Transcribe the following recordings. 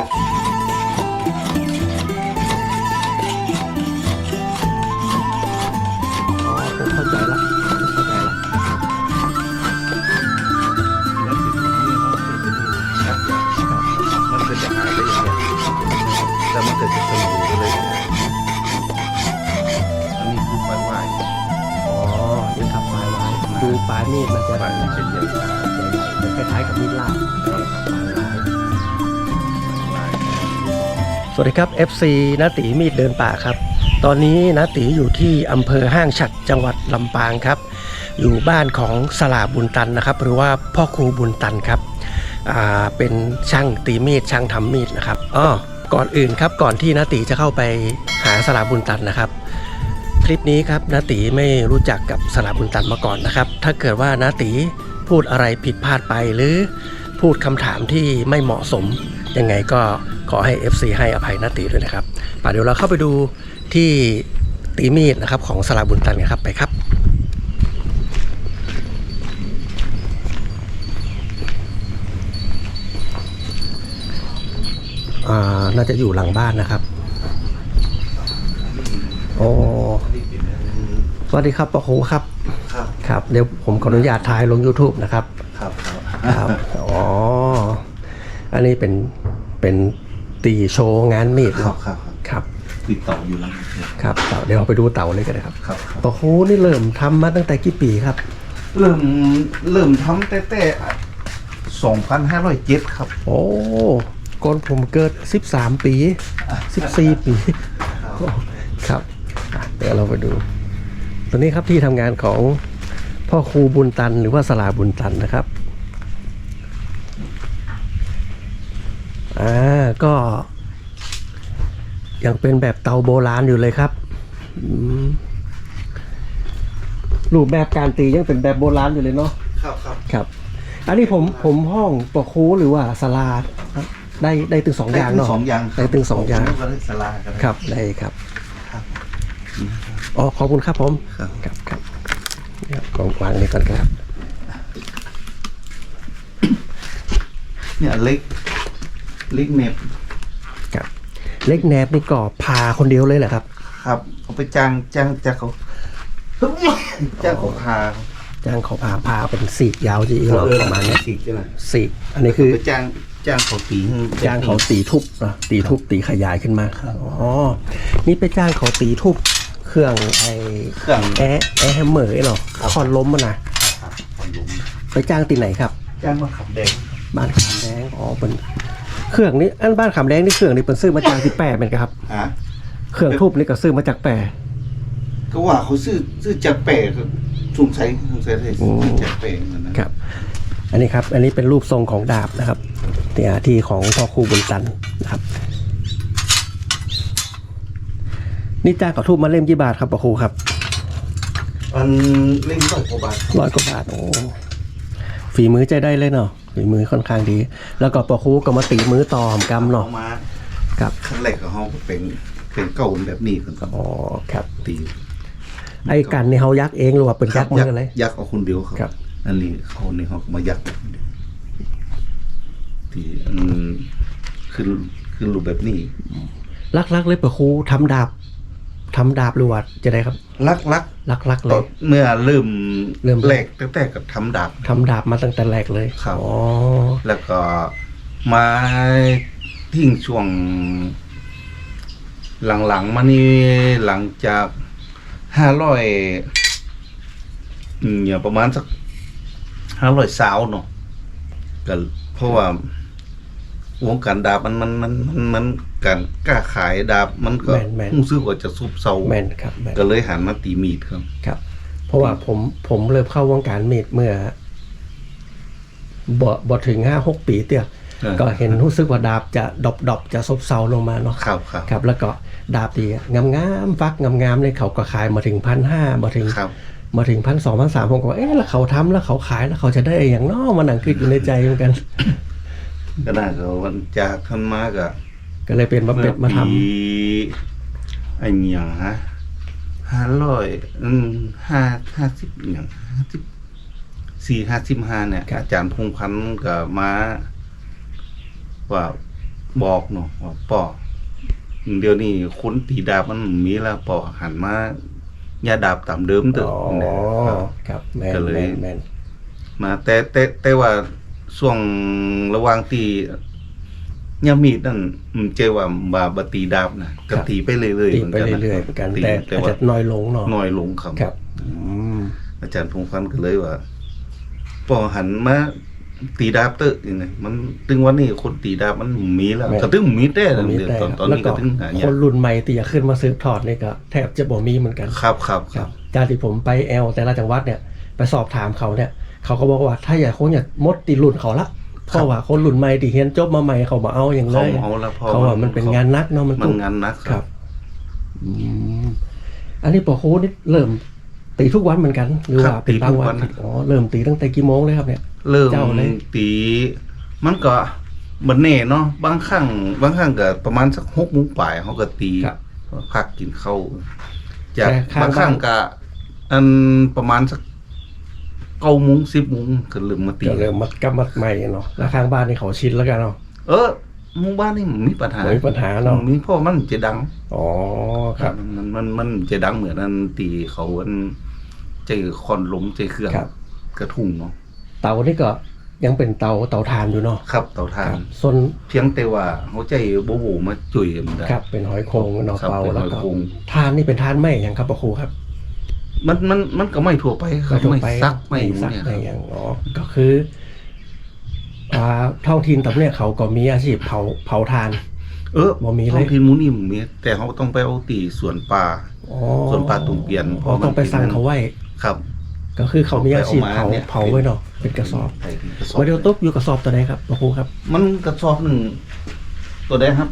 Música วัสดีครับ FC นาตีมีดเดินป่าครับ ตอนนี้นาตีอยู่ที่อำเภอห้างฉัดจังหวัดลำปางครับ อยู่บ้านของสลาบุญตันนะครับ หรือว่าพ่อครูบุญตันครับอ่าเป็นช่างตีมีดช่างทำมีดนะครับอ้อก่อนอื่นครับก่อนที่นาตีจะเข้าไปหาสลาบุญตันนะครับ คลิปนี้ครับนาตีไม่รู้จักกับสลาบุญตันมาก่อนนะครับ ถ้าเกิดว่านาตีพูดอะไรผิดพลาดไปหรือพูดคำถามที่ไม่เหมาะสม ยังไงก็ขอให้ FC ให้อภัยนาตีด้วยนะครับป่ะเดี๋ยวเราเข้าไปดูที่ตีมีดนะครับของสลาบุญตันกันครับไปครับอ่าน่าจะอยู่หลังบ้านนะครับ โอ้สวัสดีครับปะโคครับครับ ครับ เดี๋ยวผมขออนุญาตถ่ายลง YouTube นะครับ ครับ ครับครับอ๋อ อันนี้เป็นเป็นตีโชว์งานมีดครับเนาะครับครับติดต่ออยู่แล้วครับเต่าเดี๋ยวเราไปดูเต่าเลยกันนะครับครับครับปะโคนี่เริ่มทำมาตั้งแต่กี่ปีครับ เริ่มเริ่มทำแต่แต่สองพันห้าร้อยเจ็ดครับ โอ้ก่อนผมเกิด13ปี14ปีครับอะเดี๋ยวเราไปดูตัวนี้ครับที่ทำงานของพ่อครูบุญตันหรือว่าสลาบุญตันนะครับ อ่าก็ ยังเป็นแบบเตาโบราณอยู่เลยครับอืมรูปแบบการตียังเป็นแบบโบราณอยู่เลยเนาะครับครับครับ อันนี้ผมผมห้องปะคูหรือว่าสลาได้ได้ถึงสองอย่างเนาะสองอย่างได้ถึงสองอย่างก็ได้สลากันครับได้ครับครับอ๋อขอบคุณครับผมครับครับครับเนี่ยของวางนี่ก่อนครับ เนี่ยเล็กเล็กเน็บครับเล็กแนบนี่ก็พาคนเดียวเลยเหรอครับ ครับเขาไปจ้างจ้างจ้างเขา จ้างเขาพาจ้างเขาพาพาเป็นสีกยาวจีเหรอประมาณเนี้ยสิใช่ไหมสีกอันนี้คือ ไปจ้างจ้างเขาตีให้จ้างเขาตีทุบเนอะตีทุบตีขยายขึ้นมาอ๋อ นี่ไปจ้างเขาตีทุบเครื่องไอเครื่องแอร์แอร์แฮมเมอร์เหรอคอนล้มมันนะครับคนลุมไปจ้างตีไหนครับ จ้างมาขับแดงบ้านขามแดงอ๋อเป็น เครื่องนี้อันบ้านขามแดงนี่เครื่องนี่เป็นซื้อมาจากที่แปรเป็นครับ อะเครื่องทุบนี่ก็ซื้อมาจากแปรก็ว่าเขาซื้อซื้อจากแปะก็สงสัยสงสัยเลยโอ้ ซื้อจากแปะเหมือนนะครับ อันนี้ครับ อันนี้เป็นรูปทรงของดาบนะครับที่อาที่ของพ่อครูบุญตันนะครับ นี่จ้างเขาทุบมาเล่มกี่บาทครับพ่อครูครับอันเล่นร้อยกว่าบาทร้อยกว่าบาทโอ้ฝีมือใจได้เลยเนาะ ฝีมือค่อนข้างดี แล้วก็พ่อครูก็มาตีมือต่อมกำเนาะอมาครับขั้นแรกของเขาเป็นเป็นเก่าแบบนี้คนก็อ๋อครับตีไอ้กันนี่เขายักเองหรือว่าเป็นยักมือเลยยักษ์เอาคนเดียวครัครับบอันนี้เขาในเขาก็มายักษ์ที่อันขึ้นขึ้นรูปแบบนี้ลักๆเลยปะครูทำดาบ ทำดาบหรือว่าจะได้ครับลักลักลักๆเลตอนยเมื่อเริ่มเริ่มแรกตั้งแต่กับทำดาบ ทำดาบมาตั้งแต่แรกเลยครับ อ๋อแล้วก็มาทิ้งช่วง หลังๆมานี่หลังจากห้าร้อยเนี่ยประมาณสักห้าร้อยสาวเนาะก็เพราะว่าวงการดาบมันมันมันมันมัน การกล้าขายดาบมันก็แม่นแม่น รู้สึกว่าจะซุบเซาแม่นครับแม่นก็เลยหันมาตีมีดครับครับ เพราะว่าผมผมเริ่มเข้าวงการเมดเมื่อบ่บ่ถึงห้าหกปีเตี้ยเออก็เห็นรู้สึกว่าดาบจะดอบดอบจะซบเซาลงมาเนาะ ครับครับ ครับแล้วก็ดาบตีงามงามๆฟักงามงามๆเลยเขาก็ขายมาถึงพันห้ามาถึงครับ มาถึงพันสองพันสามผมก็ว่าเอ๊ะแล้วเขาทำแล้วเขาขายแล้วเขาจะได้อย่างน้อมานั่งคิดอยู่ในใจเหมือนกัน ก็น่าจะวันจากท่านมาก็ ก็เลยเป็นมาเป็ดมาทำปีไอ้เมียงฮะห้าร้อยอืมห้าห้าสิบอย่างห้าสิบสี่ห้าสิบห้าเนี่ย อาจารย์พงษ์พันธ์ก็มาว่าบอกเนาะว่าป่อเดี๋ยวนี้คนตีดาบมันมีแล้วป่อหันมาอย่าดาบตามเดิมเถอะอ๋อนะครับครับแมนก็เลยแมนแมนมาแต่แต่แต่ว่าช่วงระหว่างตี ยามีดนั่นอืมเจว่าบาบตีดาบนะก็ตีไปเรื่อยๆตีหมืนไปกันนะเรื่อยๆเหมือนกันตีแต่แต่อาจว่าจะน้อยลงเนาะน้อยลงครับครับอืมอาจารย์พงษ์พันธ์ก็เลยว่าพอหันมาตีดาบเตอะนี่นะมันถึงวันนี้คนตีดาบมันมีแล้วก็ถึงมีแต่มันมีเดี๋ยวแต่ตอนตอนแล้วนี้ก็ก็ถึงหาคยากนรุ่นใหม่ที่จะขึ้นมาสืบทอดนี่ก็แทบจะบ่มีเหมือนกันครับครับคครัรับบจากที่ผมไปแอลแต่ละจังหวัดเนี่ย ไปสอบถามเขาเนี่ย เขาก็บอกว่าถ้าอยากคงอยากมดตีรุ่นเขาละ เพราะว่าคนรุ่นใหม่ที่เรียนจบมาใหม่เขาบอกเอาอย่างเลเขายเอาแล้วพอเขาว่ามันเป็นงานนักเนาะมันมัต้นองงานนักคครัรับบอืมอันนี้ปอโคนี่เริ่มตีทุกวันเหมือนกัน หรือว่าเป็นบางวันอ๋อเริ่มตีตั้งแต่กี่โมงเลยครับเนี่ย เริ่มเจ้าเลยตี มันก็บันเน่เนาะบางครั้งบางครั้งก็ประมาณสักหกโมงป่ายเขาก็ตีครับพักกินข้าวจากแต่ข้างบางครั้งบ้านก็อันประมาณสัก เก้าโมงสิบโมงก็เริ่มมาตี ก็เริ่มมัดกับมัดใหม่เนาะแล้วข้างบ้านนี่เขาชินแล้วกันเนาะเออหมู่บ้านนี่มันมีปัญหาไม่มีปัญหาเนาะมีเพราะมันจะดัง อ๋อครับ มันมันมันจะดังเหมือนนั้นตีเขาอันเจอคอนลมเจอเครื่องครับ กระทุ่งเนาะเตานี่ก็ยังเป็นเตาเตาถ่านอยู่เนาะครับเตาถ่าครันบส่วนเพียงแต่ว่าเขาใจโบโบมาจุยมันได้ครับเป็นหอยโครงเนาะครับเตาเป็นแล้วหอยก็โครงทานนี่เป็นทานไหมอย่างครับปะครูครับ มันมันมันก็ไม่ทั่วไปครับทั่วไม่ปซักไม่ซักเนี่ยไม่อย่างอ๋อก็คืออ่าท้องถิ่นตรงเนี้ยเขาก็มีอาชีพเผาเผาทาน เออบ่มีเลย ท้องถิ่นหมูนี่มีแต่เขาต้องไปเอาตีสวนป่า อ๋อส่วนปลาตุ่มเปลี่ยนเพอ๋อราะมัน ต้องไปสั่งเขาไว้ ครับ ก็คือเขามีอาชีพเอาเผามาเนี่ย เผาไว้เนาะเป็นกระสอบใส่เป็นกระสอบมาเดียวตุ๊กอยู่กระสอบตัวไหนครับปะครูครับ มันกระสอบหนึ่งตัวใดครับ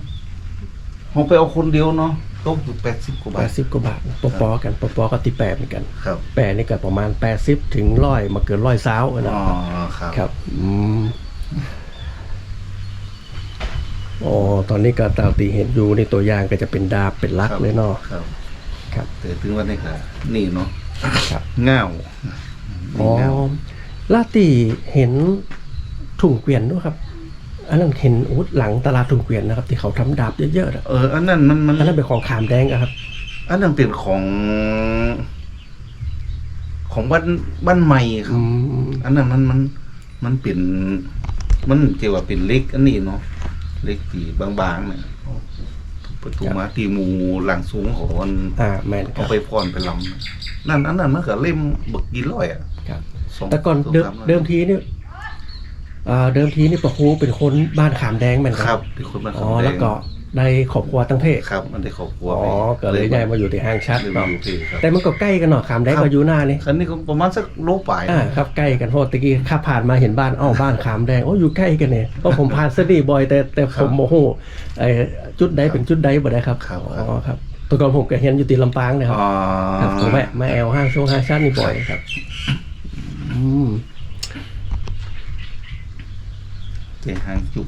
เขาไปเอาคนเดียวเนาะ ตกอยู่แปดสิบกว่าแปบาทดสิบกว่าบาทปอปอกันปอปอก็ตีแปดเหมือนกัน ครับ แปดนี่ก็ประมาณแปดสิบถึงร้อยมาเกินร้อยสาวนะอ๋อ ครับ ครับอืมอ๋อตอนนี้ก็ตามตีเห็นอยู่ในตัวอย่างก็จะเป็นดาบเป็นลักเลยเนาะครับครับ แต่ถึงวันนี้ก็นี่เนาะครับ เง่าอ๋อเง่าลาตีเห็นถุงเกวียนด้วยครับ อันนั้นเห็นอุดหลังตลาดถุงเกวียนนะครับ ที่เขาทำดาบเยอะๆนะเอออันนั้นมันมันอันนั้นเป็นของขามแดงอะครับ อันนั้นเป็นของ ของบ้านบ้านใหม่ครัอืบมอันนั้นมันมันมันเป็นมันเกี่ยวกับเป็นเล็กอันนี้เนาะเล็กตีบางๆเนี่ยประตูมาตีหมูหลังสูงของมันอ่าแมนคเอารับไปพรไปลำนะนั่นอันนั้นมันก็เล่มบักกี่ร้อยอะครับสงแต่ก่อนสงเดิมสาร้อยเดิมทีนี่อ่า เดิมทีนี่ปะครูเป็นคนบ้านขามแดงเหมือนคกัรันบที่คนมาอ๋อคำดงแล้วก็ได้ขอบครัวตั้งเพศครับ มันได้ครอบครัวอ๋อไปก็เลยย้ายมาอยู่ที่ห้างชัดเลยมาเนาะอยู่ที่ครับแต่มันก็ใกล้กันเนาะขามแดงครับก็อยู่หน้านี่คันนี้ก็ประมาณสักโลป่ายอ่าครับใกล้กันเพราะตะกี้ข้าผ่านมาเห็นบ้านอ้าวบ้านขามแดงโอ้อยู่ใกล้กันเนี่ยเพราะผมผ่านสนีบ่อยแต่แต่ผมโมโหไอ้จุดใดเป็นจุดใดบ่ได้ครับครับอ๋อครับแตก่อนผมก็เห็นอยู่ตีลำปางเนะครับอ๋อครับผมแวะมาแอลห้างช่วงห้างชัดนี่บ่อยครับ อืม เจหางจุบ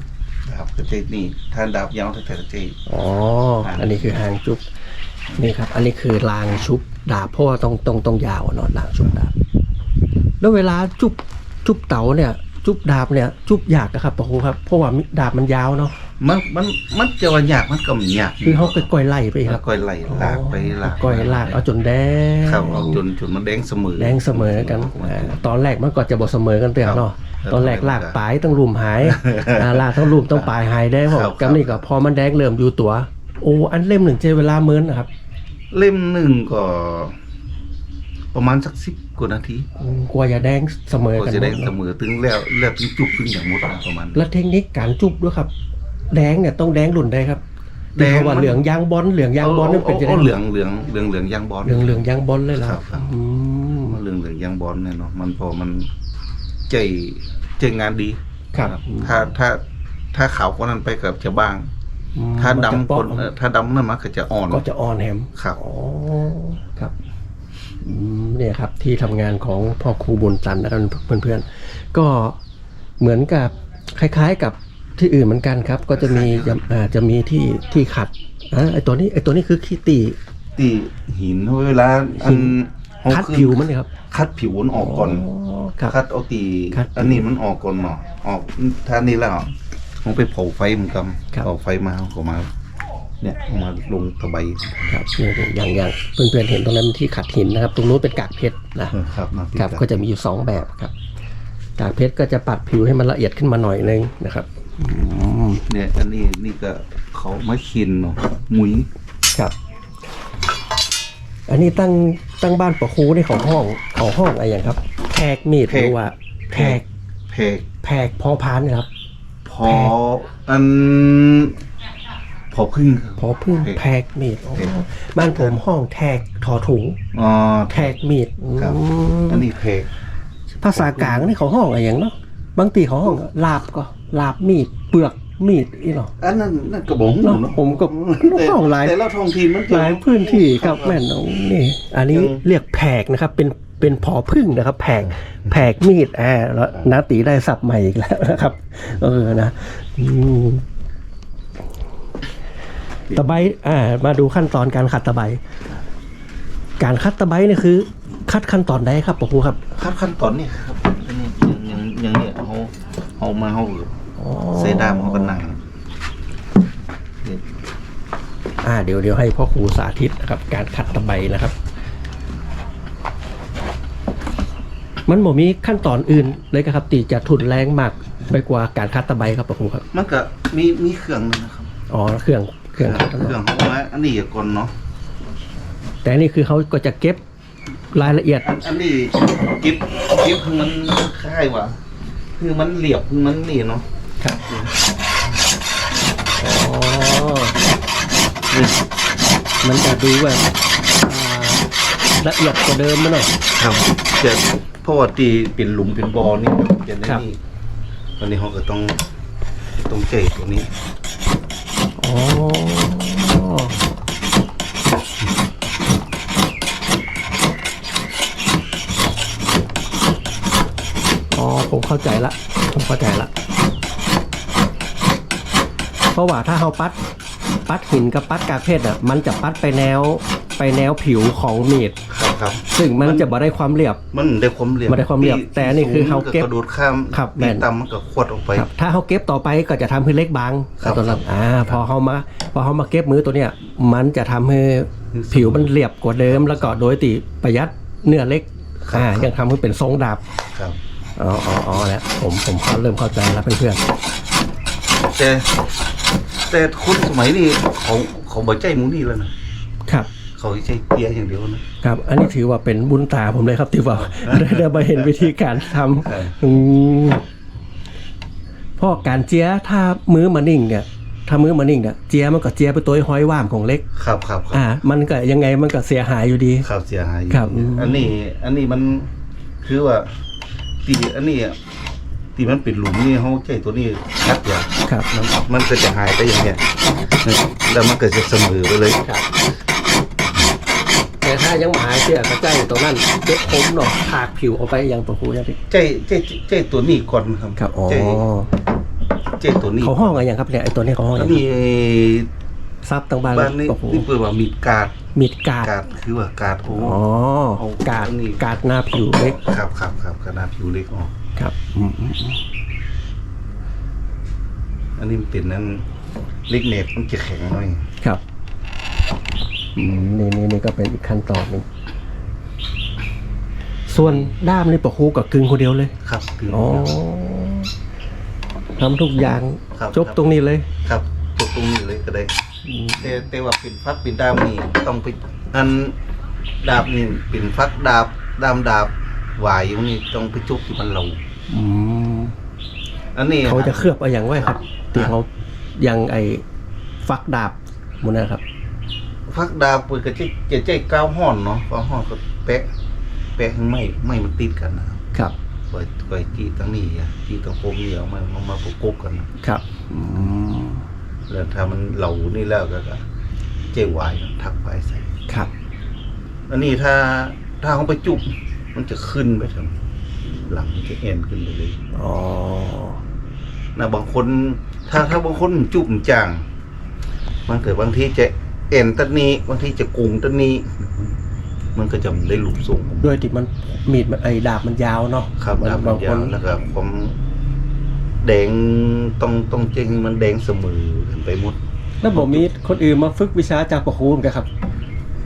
ดาบกระเจนี่ท่านดาบยาวแต่กระเจอ๋อ อันนี้คือหางจุบนี่ครับ อันนี้คือรางชุบดาบเพราะว่าต้องต้องต้องยาวอะเนาะรางชุบดาบ แล้วเวลาจุบจุบเต๋าเนี่ย จุบดาบเนี่ย จุบยากนะครับปะครูครับ เพราะว่าดาบมันยาวเนาะมันมันมันจะว่ายากมันก็ไมียากคือเขาค่อยๆไล่ไปคแล้รัวบก็ไล่ลากไปลากก้อยลากเอาจนแดงครับเอาจนจนมันแดงเสมอแดงเสมอกันอ่าตอนแรกมันก็จะบอกเสมอกันเตือนเนาะครับ ตอนแรกลากปลายต้องรุมหายอ่าลากต้องรุมต้องปลายหายได้ผมครับกับนี่ก็พอมันแดงเริ่มอยู่ตัวโอ้อันเล่มหนึ่งใช้เวลาเมินนะครับ เล่มหนึ่งก็ ประมาณสักสิบกว่านาทีอืมกลัวจะแดงเสมอก็กันจะหมได้ดเสเนาะมอถึงแล้วแล้วถึงจุบถึงอย่างหมดนะประมาณแล้วเทคนิคการจุบด้วยครับ แดงเนี่ยต้องแดงหลุ่นได้ครับแดงที่เขาว่ามันเหลืองยางบอลเหลืองยางบอลนั่นเป็นจะได้อาเหลืองเหลืองเหลืองเหลืองยางบอลเหลืองเหลืองยางบอลเลยเหรอครับครับอืมเหลืองเหลืองยางบอลเนี่ยเนาะมันพอมัน ใจใจงานดีครับ ถ้าถ้าถ้าขาวกว่านั้นไปกับจะบาง อืมถ้ามันจะดำเปาะคนเอ่อถ้าดำนั่นมันก็จะอ่อนก็จะออนแฮมครับ อ๋อครับอืมเนี่ยครับที่ทำงานของพ่อครูบุญจันทร์นะครับเพื่อนๆ ก็เหมือนกับคล้ายๆกับที่อื่นเหมือนกันครับ ก็จะมีจะอ่าจะมีที่ที่ขัดอ่าไอตัวนี้ไอตัวนี้คือขี้ตี ตีหินเวลาอันเอา คัดขึ้นผิวมันเนี่ยครับ คัดผิวมันออกก่อนครับคัดเอาตีคัดผิวอันนี้มันออกก่อนเนาะออกท่านี้แล้วเขาไปเผาไฟเหมือนกันครับเผาไฟมาเขาก็มา เนี่ยเอามาลงตะไบครับอย่างอย่างเพื่อนๆเห็นตรงนั้นที่ขัดหินนะครับ ตรงนู้นเป็นกากเพชรนะเออครับมาติดครับกันก็จะมีอยู่สองแบบครับกากเพชรก็จะปัดผิวให้มันละเอียดขึ้นมาหน่อยนึงนะครับอืมเนี่ยอันนี้นี่ก็เขาไม่ชินเนาะหมุยครับ อันนี้ตั้งตั้งบ้านปะคูนี่ของห้องของห้องอะไรอย่างครับแพกมีดหรือว่าแพกเพกแพกพอพานนะครับ พออัน พอพึ่งครับ พอพึ่งแพกแพกมีดอ๋อแพก บ้านผมห้องแทกทอถุงอ๋อแทกมีดอืมครับ อันนี้เพกภาษากลางนี่ของห้องอะไรอย่างเนาะบางทีของห้องลาบก็ลาบมีดเปลือก มีดอีหรออันนั้นนั่นกระบอกเนอะผมก็แต่ห้องหลายแต่ละท้องถิ่นมันจะหลายพื้นที่ครับแม่นองนี่ อันนี้ยังเรียกแผกนะครับ เป็นเป็นพอพึ่งนะครับ แผกแผกมีดอ่าแล้วนาตีได้สับใหม่อีกแล้วนะครับ เออนะอืมตะไบอ่า มาดูขั้นตอนการขัดตะไบการคัดตะไบเนี่ยคือ คัดขั้นตอนใดครับปะครูครับขั้นขั้นตอนนี้ครับอันนี้ยังยังยังเนี่ยเขาเขามาเขาอ๋อ เซดามเขาก็นั่งเนี่ยอ่าเดี๋ยวเดี๋ยวให้พ่อครูสาธิตนะครับ การขัดตะไบนะครับ มันบ่มีขั้นตอนอื่นเลยครับ ตีจะทุนแรงมากไปกว่าการคัดตะไบครับพ่อครูครับ มันก็มีมีเครื่องนึงนะครับอ๋อเครื่องเครื่องคัดตะเคไบรื่องเขาไว้อันนี้ก่อนเนาะแต่อันนี่คือเขาก็จะเก็บรายละเอียด อันอันนี้กิฟกิฟคือมันคล้ายว่าคือมันเหลียบคือมันนี่เนาะ ครับอ๋อนี่มันจะดูแบบอ่าละเอียดกว่าเดิมมั้ยหน่อย ครับจะเพราะว่าตีเป็นหลุมเป็นบ่อนี่จะได้ครับ นี่ตอนนี้เขาก็ต้องต้องเจตัวนี้อ๋ออ๋อผมเข้าใจละ ผมเข้าใจละ เพราะว่าถ้าเราปัดปัดหินกับปัดกากเพชรอะมันจะปัดไปแนวไปแนวผิวของมีดครับครับ ซึ่งมันจะบ่ได้ความเรียบ มันได้ความเหลี่ยมมันได้ความเหลี่ยมที่แต่อันนี้คือเขาเก็บสูงกระโดดข้ามครับแม่ตีนต่ำมันก็ขวดออกไปครับถ้าเขาเก็บต่อไปก็จะทำให้เล็กบางครับตัวนั้นอ่าพอเขามาพอเขามาเก็บมือตัวเนี้ยมันจะทำให้ผิวมันเรียบกว่าเดิม แล้วก็โดยติประหยัดเนื้อเล็กครับอ่าครับยังทำให้เป็นทรงดาบครับอ๋ออ๋ออ๋อแล้วผมผมเข้าเริ่มเข้าใจแล้วเพื่อนแต่ แต่คนสมัยนี้เขาเขาบ่ใจหมูนี่แล้วนะๆครับ เขาใช้เตียอย่างเดียวนะ ครับ อันนี้ถือว่าเป็นบุญตาผมเลยครับที่ว่าได้ได้มาเห็นวิธีการทำอืมเพราะการเจียถ้ามือมานิ่งเนี่ย ถ้ามือมานิ่งเนี่ยเจียมันก็เจียไปตัวห้อยว่ามของเล็ก ครับครับครับอ่า มันก็ยังไงมันก็เสียหายอยู่ดี ครับเสียหายอยู่ครับอืมอันนี้ อันนี้มันคือว่าตีอันนี้ อะตีมันปิดหลุมนี่เขาใช้ตัวนี้คัดอย่างครับ มันมันก็จะหายไปอย่างเนี้ยแล้วมันก็จะเสมอไปเลยครับ แต่ถ้ายังหมายเชื่อกระใจตรงนั้นเก็บผมเนาะถากผิวออกไปยังตัวครูยังพี่ใจใจใจตัวนี้ก่อนครับครับอ๋อใจใจตัวนี้เขาห้องอะไรอย่างครับเนี่ยไอตัวนี้เขาห้องอะไรอันนี้ซับต่างบ้านบ้านนี้ตัวครูนี่เปิดว่ามีกาดมีดกาดกาดคือว่ากาดโอ้อ๋อเอากาดอันนี้กาดหน้าผิวเล็กครับครับครับกระดาษผิวเล็กออก ครับอืมอืมอืมอันนี้มันเป็นนั้นเล็กเน็ตมันจะแข็งหน่อยครับอืมนี่นี่นี่ก็เป็นอีกขั้นตอนหนึ่งส่วนด้ามนี่ปะครูกับกึ่งคนเดียวเลยครับคืออ๋อทำทุกอย่างครับจบตรงนี้เลย ครับตัวตรงนี้เลยก็ได้อืมแต่แต่ว่าเป็นฟักเป็นดามนี่ต้องไปอันดาบนี่เป็นฟักดาบดามดาบห วายอยู่นี่ต้องไปจุกที่มันเหลาอืมอันนี้เขาจะเคลือบเอาอย่างไว้ครับที่เขายังไอฟักดาบหมันนะครับ ฟักดาบเปิดก็จะจะใจก้าวห่อนเนาะก้าวห่อนก็แปะแปะให้ไม่ไม่มันติดกันนะครับครับไว้ไว้ที่ตั้งนี้อะที่ตั้งโคมนี่เอามามามาประกบกันนะครับอืมแล้วถ้ามันเหลานี่แล้วก็ก็เจ๊หวายทักไปใส่ครับ อันนี้ถ้าถ้าเขาไปจุบ มันจะขึ้นไปทางหลังมันจะเอ็นขึ้นไปเลยอ๋อนะบางคน ถ้าถ้าบางคนจุบจางมันเกิดบางทีจะเอ็นตันนี้ บางทีจะกุงตันนี้ มันก็จะไม่ได้หลุมทรงของมันด้วยที่มันมีดมันไอดาบมันยาวเนาะครับมันดาบบาางงยาคนวแล้วก็ความแดงต้องต้องเจงมันแดงเสมอกันไปหมดแล้วผมมีคนอื่นมาฝึกวิชาจากประครูเหมือนกันครับ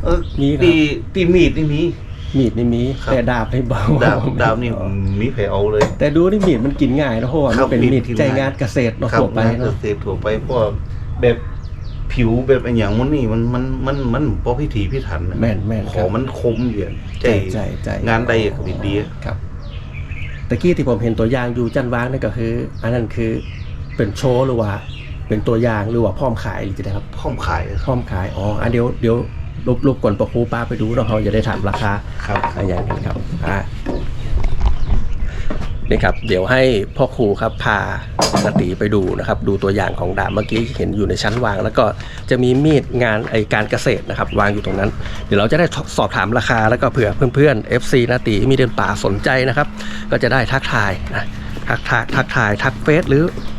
เออมีครับตีตีมีดนี่มี มีดนี่มี ครับ แต่ดาบในเบาดาบดาบนี่มีแผลเอาเลย แต่ดูนี่มีดมันกินง่ายนะเพราะว่าครัมันบเป็นมีดมีดกินใจง่าย งานเกษตรเนาะครับทั่วไปนะเนาะ เสพทั่วไปเพราะว่าแบบผิวแบบอนอย่างมันนี่มันมันมันมันพอพิถีพิถันนะแม่นแม่นขครัอบมันคมอยู่ใจใจใจใจงานใดก็เป็นดีครับตะกี้ที่ผมเห็นตัวอย่างอยู่จันวางนั่นก็คือ อันนั้นคือเป็นโชว์หรือว่า เป็นตัวอย่างหรือว่าพร้อมขายหรือจะได้ครับ พร้อมขายพร้อมขายอ๋ออันเดี๋ยวเดี๋ยว รบรบกวนประครูป้าไปดูเนาะเขาจะได้ถามราคาครับอะไรอย่างนี้ครับอ่านี่ครับ เดี๋ยวให้พ่อครูครับพานาตีไปดูนะครับ ดูตัวอย่างของดาบเมื่อกี้เห็นอยู่ในชั้นวาง แล้วก็จะมีมีดงานไอการเกษตรนะครับ วางอยู่ตรงนั้น เดี๋ยวเราจะได้สอบถามราคาแล้วก็เผื่อเพื่อนๆ FC นาตีมีเดินป่าสนใจนะครับ ก็จะได้ทักทายนะทักทายทักทายทักเฟซหรืออ่า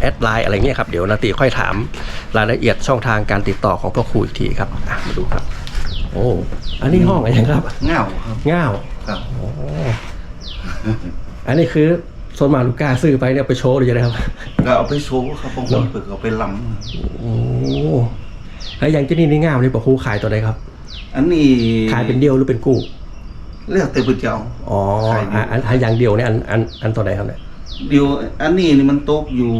แอดไลน์อะไรเงี้ยครับ เดี๋ยวนาตีค่อยถามรายละเอียดช่องทางการติดต่อของพ่อครูอีกทีครับอะมาดูครับ โอ้อันนี้ห้องอะไรครับเงาครับง่าวครับอ๋ออันนี้คือโซนมาลูก้าซื้อไปเนี่ยไปโชว์เลยนะครับ ก็เอาไปโชว์ครับบางคนเปิดเอาไปลโอ้แล้วอย่างที่นี่นี่ง่าวนี่บอกครูขายตัวไหนครับำอันนี้ขายเป็นเดียวหรือเป็นกู้เรียกเตปุเจ้า อ๋อขายเดี่ยวอะอันอันอย่างเดียวเนี่ยอันอันอันตัวไหนครับเนี่ย เดียวอันนี้นี่มันตกอยู่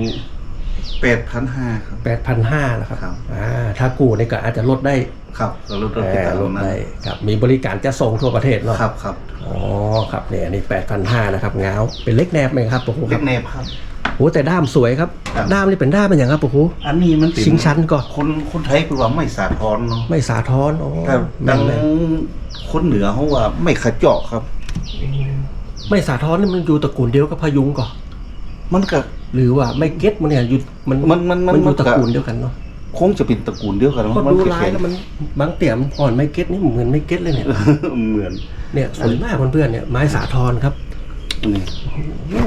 แปดพันห้าครับ แปดพันห้านะครับครับ อ่าถ้ากู้เนี่ยก็อาจจะลดได้ครับก็ลดลดเอ่ไปอตามลดนั้นได้ครับ มีบริการจะส่งทั่วประเทศเนาะครับครับอ๋อครับเนี่ยอันนี้แปดพันห้านะครับง้าวเป็นเล็กแนบไหมครับปะครูคเล็รับกแนบครับ โอ้แต่ด้ามสวยครับ ครับ ด้ามนี่เป็นด้ามเป็นอย่างครับปะครู อันนี้มันเป็นชิงชันก่อน คนคนไทยคือว่าไม่สาทรเนาะไม่สาท้อนอ๋อแต่แม่ดันงแม่นคนเหนือเขาว่าไม่ขเจาะครับ ไม่สาท้อนนี่มันอยู่ตระกูลเดียวกับพยุงก่อนมันก็ หรือว่าไม่เก็ตมันเนี่ยอยู่มันมันมันมันมันอยู่มันก็ตระกูลเดียวกันเนาะคงจะเป็นตระกูลเดียวกันพอมันดูแข็ลายงแล้วมันบางเตี่ยมนผ่อนไม่เก็ตนี่เหมือนไม่เก็ตเลยเนี่ยๆเหมือน เนี่ยสวยมากเพื่อนๆเนี่ยไม้สาทรครับนี่โอ้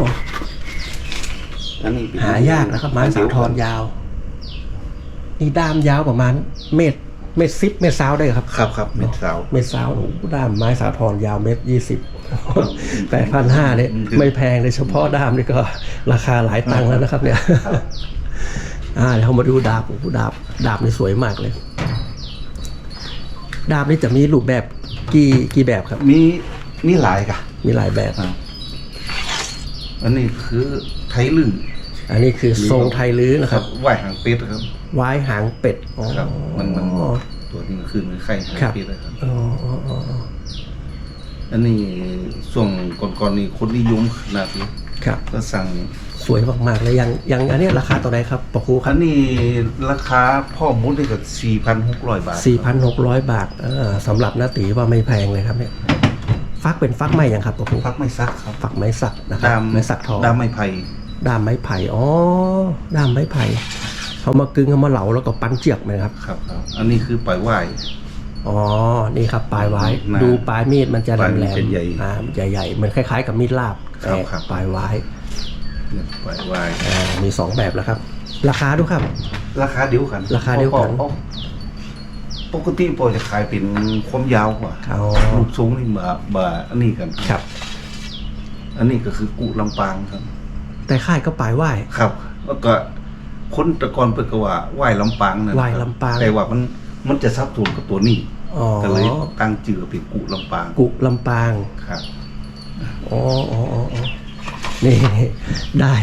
อันนี้เป็นหายากนะครับ ไม้สาทรยาว นี่ด้ามยาวประมาณ เมตรเมตรซิปเมตรซาวได้ครับ ครับครับเม็ดสาวเมตรซาวโอ้โหด้ามไม้สาทรยาวเมตรยี่สิบ แปดพันห้าเนี่ยไม่แพงเลยเฉพาะด้ามนี่ก็ราคาหลายตังค์แล้วนะครับเนี่ยอ่าเดี๋ยวเรามาดูดาบโอ้โหดาบดาบนี่สวยมากเลย ดาบนี่จะมีรูปแบบกี่กี่แบบครับ มีมีหลายกะมีหลายแบบครับอันนี้คือไทยลื่นอันนี้คือทรงไทยลื้อนะครับไหวหางเป็ดครับไว้หางเป็ดอ๋อครับมันมันตัวนี้คือมันไข่หางครับเป็ดนะครับอ๋อ อ๋ออ๋ออ๋ออันนี้ช่วงก่อนๆนี่คนนิยมขนาดนี้ครับ ก็สั่งสวยมากๆเลยอย่างอย่างอันเนี้ยราคาตัวไหนครับปะครูคอัรับนนี้ราคาพ่อมุดได้กับ4,600บาทสี่พันหกร้อยบาทเออสำหรับนาตีว่าไม่แพงเลยครับเนี่ยฟักเป็นฟักไม้ยังครับปะครูพักไม่ซักครับฝักไม้สักนะครับดามไม้สักทอง ดามไม้ไผ่ด้ามไม้ไผ่ อ๋อ ด้ามไม้ไผ่ เขามากึ่งเอามาเหลาแล้วก็ปั้นเจียบไหมครับครับ ครับ อันนี้คือปล่อยไหว อ๋อ นี่ครับปลายไว้ มาดูปลายมีดมันจะแหลปลายมมันแหลมจะใหญ่อ่ามันจะใหญ่เหมือนคล้าย ๆ กับมีดลาบครับแต่ครับ ปลายไว้เนี่ยปล่อยไหวอ่ามีสองแบบแล้วครับ ราคาดูครับ ราคาเดียวกันราคาเดียวกันพราะปกติปอจะขายเป็นความยาวกว่าเอาลูกสูงนี่มามาอันนี้กัน ครับ อันนี้ก็คือกุลำปางครับ แต่ค่ายก็ปลายไหว้ ครับ แล้วก็คนแตะกอนเปิดก็ว่าไหวลำปางนั่นไหว้นะครับลำปาง แต่ว่ามันมันจะซับซ้อนกับตัวนี้ อ๋อก็เลยตั้งชื่อเป็นกุลำปางกุลำปางครับอ๋ออ๋ออ๋ออ๋อนี่ได้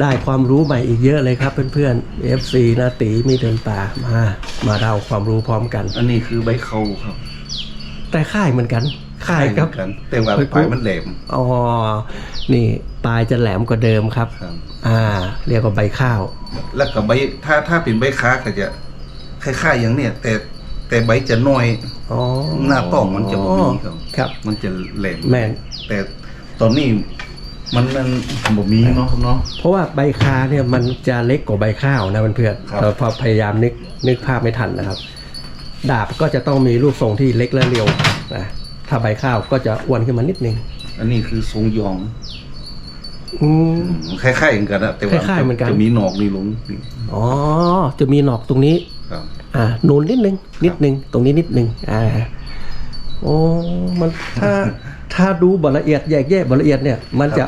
ได้ความรู้ใหม่อีกเยอะเลยครับเพื่อนๆ FC นาตีมีเดินป่ามา มาเล่าความรู้พร้อมกัน อันนี้คือใบเขาครับ แต่ค่ายเหมือนกันค่ายครับเหมือนกันแต่ว่าเฮ้ยปลายมันแหลมอ๋อนี่ปลายจะแหลมกว่าเดิมครับครับอ่า เรียกว่าใบข้าว แล้วก็ใบถ้าถ้าเป็นใบค้าก็จะคล้ายๆอย่างเนี้ยแต่ แต่ใบจะน้อย อ๋อหน้าต้องมันจะบ่มีครับ ครับ มันจะแหลมแม่น แต่ตอนนี้มันมันบ่มีเนาะครับเนาะ เพราะว่าใบคาเนี่ยมันจะเล็กกว่าใบข้าวนะเพื่อนครับ ๆเราพอพยายามนึกนึกภาพไม่ทันนะครับ ดาบก็จะต้องมีรูปทรงที่เล็กและเรียวนะถ้าใบข้าวก็จะอ้วนขึ้นมานิดนึงอันนี้คือทรงยองอืม คล้ายๆกันนะแต่ว่าคล้ายๆเหมือนกัน จะมีหนอกนี่ลงนี่อ๋อ จะมีหนอกตรงนี้ ครับ อ่านูนนิดนึง นิดนึง ตรงนี้นิดนึง อ่า โอ้ มันถ้าถ้าดูบทละเอียดแยกแยะบทละเอียดเนี่ย มันจะ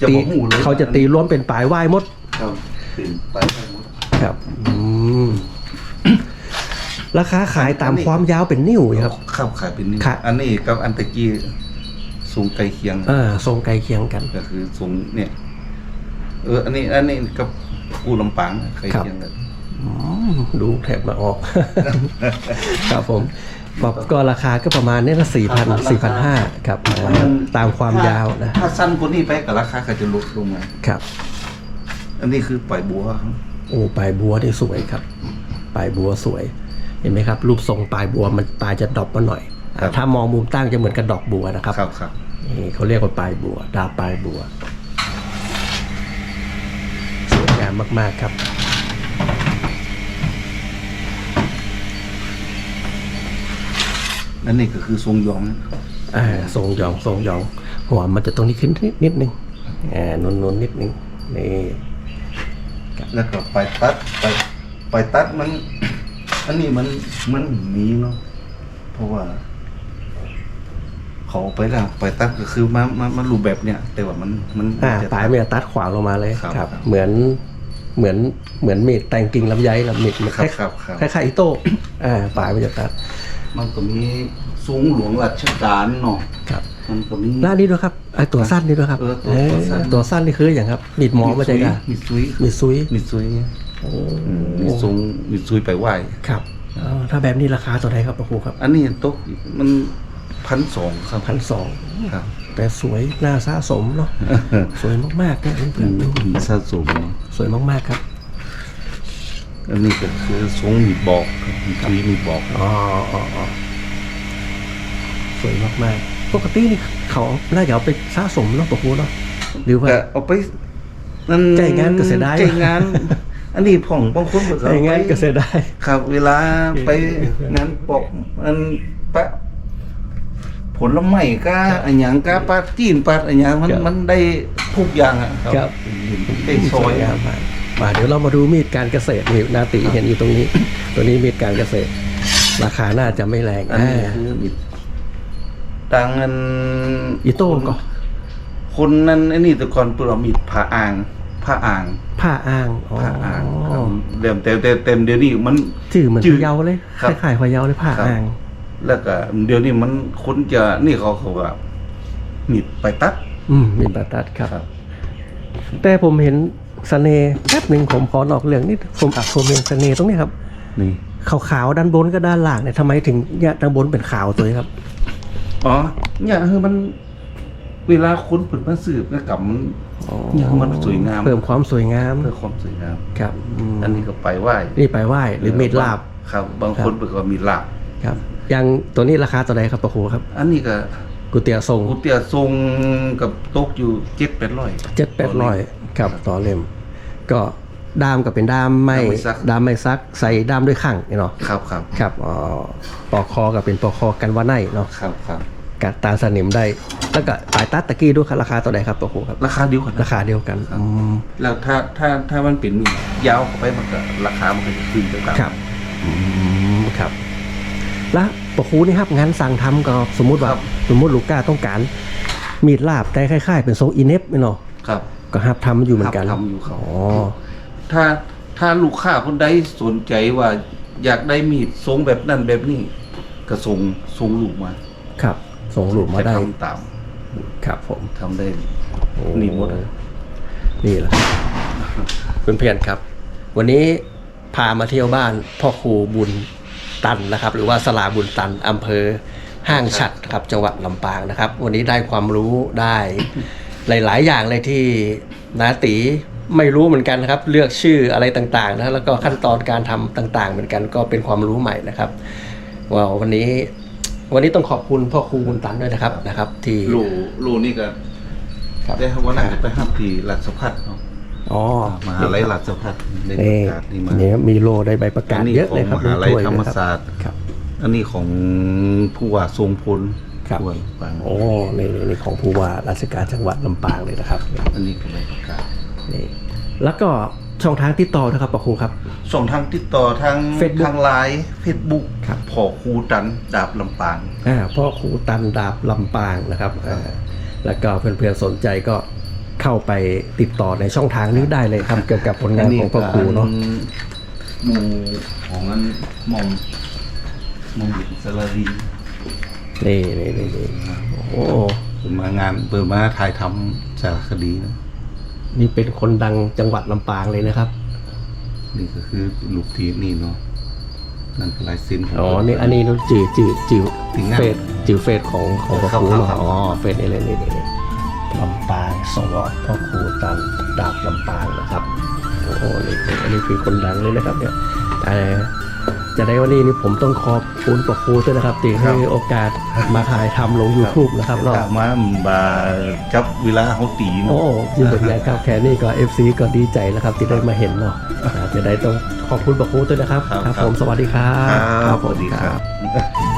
จะจะตีบ่หูเลย เขาจะตีรวมเป็นปลายว่ายหมด ครับเป็นไปได้หมดครับอืมราคาขายตามความยาวเป็นนิ้วครับครับขายเป็นนี่ค่ะ อันนี้กับอันตะกี้สูงไกลเคียงเออทรงไกลเคียงกัน ก็คือสูงเนี่ย เออ อันนี้ อันนี้กับกูลำปางใกล้เคียงกันอืม ดูแถบมาออก ครับผมบอกก็ราคาก็ประมาณนี้ละสี่พันสี่พันห้าครับอ่าตามความยาวนะ ถ้าสั้นกว่านี้ไปกับราคาก็จะลดลงมาครับ อันนี้คือปล่อยบัวครับโอ้ปลายบัวนี่สวยครับปลายบัวสวย เห็นไหมครับ รูปทรงปลายบัวมันปลายจะดรอปมาหน่อยอ่าถ้ามองมุมตั้งจะเหมือนกับดอกบัวนะครับครับครับนี่เขาเรียกว่าปลายบัว ดาวปลายบัวสวยงามมากๆครับ อันนี้ก็คือทรงยอง อ่าทรงหยองทรงหยอง หัวมันจะตรงนี้ขึ้นนิดนิดนึงอ่านุนนุนๆนิดนึงนี่แล้วก็ปลายตัดปลายปลายตัดมัน อันนี้มันมันมีเนาะเพราะว่า เขาไปแล้วปลายตัดก็คือมามามารูปแบบเนี้ยแต่ว่ามันมันอ่าจะ ปลายมันจะตัดขวางลงมาเลยครับครับครับเหมือนเหมือนเหมือนมีดแต่งกิ่งลำไยลำมีดครับครับครับ คล้ายๆอีโต้อ่าปลายมันจะตัด มันก็มีสูงหลวงรัชกาลเนาะครับมันก็มี หน้านี้ด้วยครับไอตัวสั้นนี่ด้วยครับเออตัวตัวสั้นเออตัวสั้นนี่คืออย่างครับมีดหมอมาจากไหนมีซุยมีซุยมีซุยเนี่ยโอ้มีซุงมีซุยไปไหวครับอ๋อถ้าแบบนี้ราคาเท่าไหร่ครับพระครูครับอันนี้ตกมันพันสองครับพันสองครับ แต่สวยน่าสะสมเนาะ สวยมากๆเนี่ยเพื่อนๆดูมีสะสมเนาะสวยมากๆครับ อันนี้ก็คือทรงมีบอกครับมีซุยมีบอกอ๋ออ๋ออ๋อสวยมากๆปกตินี่เขาน่าจะเอาไปสะสมเนาะพระครูเนาะหรือว่าก็เอาไปนั่นใจงานก็เสียดายใจงาน อันนี้ผ่องบางคนก็ไอ้งั้นก็เสียดายครับ เวลาไปงานปอกอันปะผลไม้ก็อันหยังก็ปลาจีนปลาอันหยังมันครับมันได้ทุกอย่างอะครับได้ซอยงาม มากมาเดี๋ยวเรามาดูมีดการเกษตรนี่นาติเห็นอยู่ตรงนี้ ตัวนี้มีดการเกษตร ราคาน่าจะไม่แรงอันนี้อ่าคือมิดตังอันอีโต้ก็คนนั้นไอ้นี่แต่ก่อนเปิดมิดผ้าอ่างผ้าอ่างผ้าอ้างอ๋อผ้าอ่างครับเต็มเต็มเต็มเต็มเดี๋ยวนี้มันจื่อเหมือนจื่พะอเยาเลยครัคบล้ายๆพะเยาเลยผ้าครับอ้าง แล้วก็เดี๋ยวนี้มันคนจะนี่เขาเขาว่ามิดไปตัด อืมมีบัตรตัดครับ แต่ผมเห็น เสน่ห์แป๊บหนึ่งผมขอนอกเรื่องนิดผมผมเห็นเสน่ห์ตรงนี้ครับนี่ขาวๆด้านบนก็ด้านล่างเนี่ยทำไมถึงเนี่ยด้านบนเป็นขาวตัวนี้ครับ อ๋อเนี่ยคือมันเวลาคนเปิดมาสืบก็กลับมันเนี่ยมันสวยงามเพิ่มความสวยงามเพื่อความสวยงามครับมอันนี้ก็ไปไหว้นี่ไปไหว้หรือเมดลาบครับ บางคนบอกว่ามีลาบครับอย่างตัวนี้ราคาตัวไหนครับปะครูครับ อันนี้ก็ก๋วยเตี๋ยวทรงกูเตียทรงกับโต๊ะอยู่เจ็ดแปดร้อยเจ็ดแปดร้อยครับต่อเล่ม ก็ดามก็เป็นดามไม่ดามไม่ซักดามไม่ซักใส่ดามด้วยข้างเนาะครับครับครับอ๋อปอกคอก็เป็นปอกคอกันว่าในเนาะครับครับกัดตาสนิมได้ แล้วก็ปลายตัดตะกี้ด้วยครับราคาตัวไหนครับปะครูครับ ราคาเดียวกันราคาเดียวกันอืม แล้วถ้าถ้าถ้ามันเป็นมีดยาวเข้าไปมันก็ราคามันก็จะขึ้นไปตามครับ อืมครับ แล้วปะครูนี่ครับงานสั่งทำก็สมมุติว่าครับสมมุติลูกก้าต้องการ มีดลาบแต่คล้ายๆ เป็นทรงอีเนฟเนาะครับ ก็ฮับทำอยู่เหมือนกันทำอยู่เขาอ๋อถ้าถ้าลูกค้าคนใดสนใจว่า อยากได้มีดทรงแบบนั้นแบบนี้ก็ส่งส่งลูกมา ครับส่งหลุมมาได้จะทำตามครับผมทำได้โอ้นี่หมดนี่แหละเพื่อนๆครับ วันนี้พามาเที่ยวบ้านพ่อครูบุญตันนะครับ หรือว่าสลาบุญตันอำเภอห้างฉัดครับจังหวัดลำปางนะครับ วันนี้ได้ความรู้ได้ หลาย ๆ อย่างเลยที่นาตีไม่รู้เหมือนกันนะครับ เลือกชื่ออะไรต่างๆนะแล้วก็ขั้นตอนการทำต่าง ๆ เหมือนกันก็เป็นความรู้ใหม่นะครับว่าวันนี้ วันนี้ต้องขอบคุณพ่อครูบุญตันด้วยนะครับนะครับ ที่ลูกลูกนี่ก็ครับได้วันหลังจะไปห้ามที่หลักสพัดเนาะอ๋อมหาลัยหลักสพัดได้ปนี่ระกาศนี่มาเนี่ยมีโลได้ใบประกาศอันนี้เยอะเลยครับของมหาลัยถ้วธรรมนะคบศาสตร์ครับอันนี้ของผู้ว่าทรงพล ครับส่วนปางโอ้นี่นี่นี่ของผู้ว่าราชการจังหวัดลำปางเลยนะครับอันนี้ก็ได้ประกาศนี่แล้วก็ช่องทางติดต่อนะครับปะครูครับ ส่งทางติดต่อทาง Facebook ทางไลน์เฟซบุ๊กครับพอครูตันดาบลำปาง อ่าพ่อครูตันดาบลำปางนะครับอ่าแล้วก็เพื่อนๆสนใจก็เข้าไปติดต่อในช่องทางนี้ได้เลยครับ เกี่ยวกับผลงานของพ่อครูเนาะ หมู่ของนั้นหมอมหมอมหญิงสลารี นี่นี่นี่นี่โอ้เปิดมางานเปิดมาถ่ายทำสารคดีนะนี่เป็นคนดังจังหวัดลำปางเลยนะครับ นี่ก็คือลูกทีมนี่เนาะนั่นคือลายเซ็นของอ๋อนี่อันนี้จือจือจือถึงงานเฟซจือเฟซของของพ่อครูครับเนาะครับอ๋อเฟซนี่เลยนี่นี่นี่ลำปางสวอพ่อครูตันดาบลำปางนะครับโอ้โหนี่อันนี้คือคนดังเลยนะครับเนี่ยแต่จะได้วันนี้นี่ผมต้องขอบ คุณพ่อครูด้วยนะครับที่ให้โอกาสมาถ่ายทำลง YouTube นะครับเนาะถามว่ามันบาจับเวลาเขาตีเนาะโอ้ยินดีนะครับแค่นี้ก็ FC ก็ดีใจแล้วครับที่ได้มาเห็นเนาะอ่าจะได้ต้องขอบคุณพ่อครูด้วยนะครับครับ ผมสวัสดีครับ ครับผมสวัสดีครับ